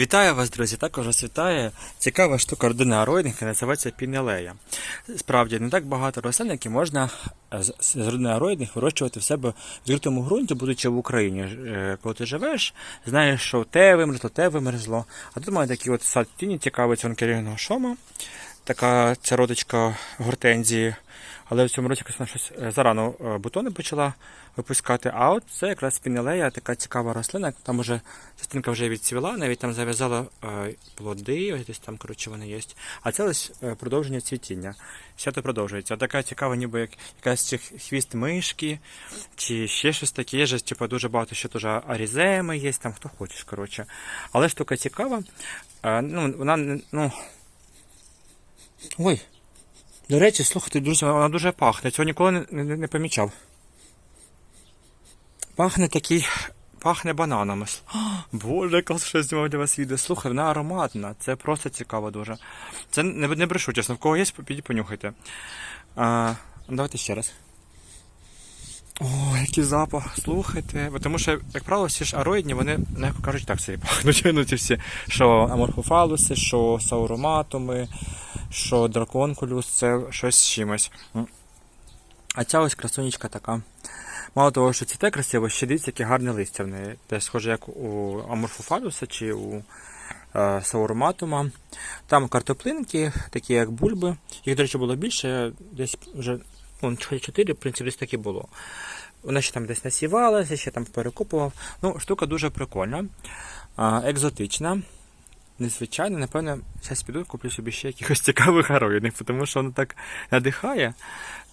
Вітаю вас, друзі! Також вас вітає цікава штука родини ароїдних, називається пінелея. Справді, не так багато рослин, які можна з родини ароїдних вирощувати в себе в відкритому ґрунті, будучи в Україні. Е, Коли ти живеш, знаєш, що те вимерзло, те вимерзло. А тут має такі от сад тіні цікавий цвонкерігного шома. Така ця родичка гортензії. Але в цьому році вона щось е, зарано е, бутони почала випускати. А от це якраз спінелея, така цікава рослина. Там уже частинка вже відцвіла, навіть там зав'язала е, плоди, ось десь там, коротше, вони є. А це ось продовження цвітіння. Свято продовжується. Така цікава, ніби як якась чи хвіст мишки, чи ще щось таке. Ж, типу, дуже багато ще теж аріземи є, там хто хочеш, коротше. Але штука цікава. Ну, вона ну. Ой. До речі, слухайте, друзі, вона дуже пахне. Цього ніколи не, не, не помічав. Пахне такий. Пахне бананами. О, Боже, яка що знімав для вас відео. Слухай, вона ароматна. Це просто цікаво дуже. Це не, не брешу, чесно. В кого є, підіть понюхайте. А, давайте ще раз. О, який запах, слухайте. Тому що, як правило, всі ж ароїдні, вони, м'яко кажуть, так собі пахнуть. Ну, ці всі, що аморфофалуси, що сауроматуми, що драконкулюс, це щось з чимось. А ця ось красунечка така. Мало того, що цвіте красиво, ще дивіться, яке гарне листя в неї. Те схоже, як у аморфофалуса чи у е, сауроматума. Там картоплинки, такі як бульби. Їх, до речі, було більше, десь вже ну, 4, в принципі, десь таки було. Вона ще там десь насівалася, ще там перекопував. Ну, штука дуже прикольна, екзотична. Незвичайно, напевно, зараз піду куплю собі ще якихось цікавих ароїдних, тому що воно так надихає.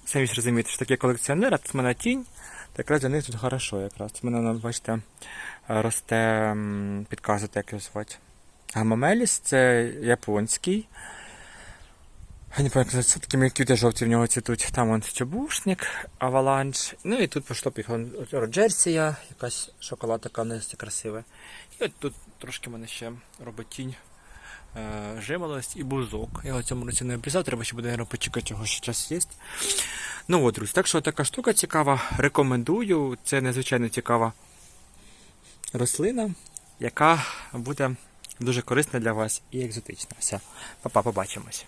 Самі ж розумієте, що таке колекціонер, а тут в мене тінь, так для них тут хорошо якраз. У мене, бачите, росте, м, підказуєте, як його звати. Гамамеліс це японський. Не пам'ятаю, це такими квіти жовті в нього цвітуть. Там он чобушник, аваланж. Ну і тут пішло Роджерсія, якась шоколад така не красива. І от тут трошки мене ще робить тінь. е, Жимолость і бузок. Я в цьому році не обрізав, треба ще буде наверное, почекати, його ще час є. Ну от, друзі, так що така штука цікава. Рекомендую. Це надзвичайно цікава рослина, яка буде дуже корисна для вас і екзотична. Все, папа, побачимось.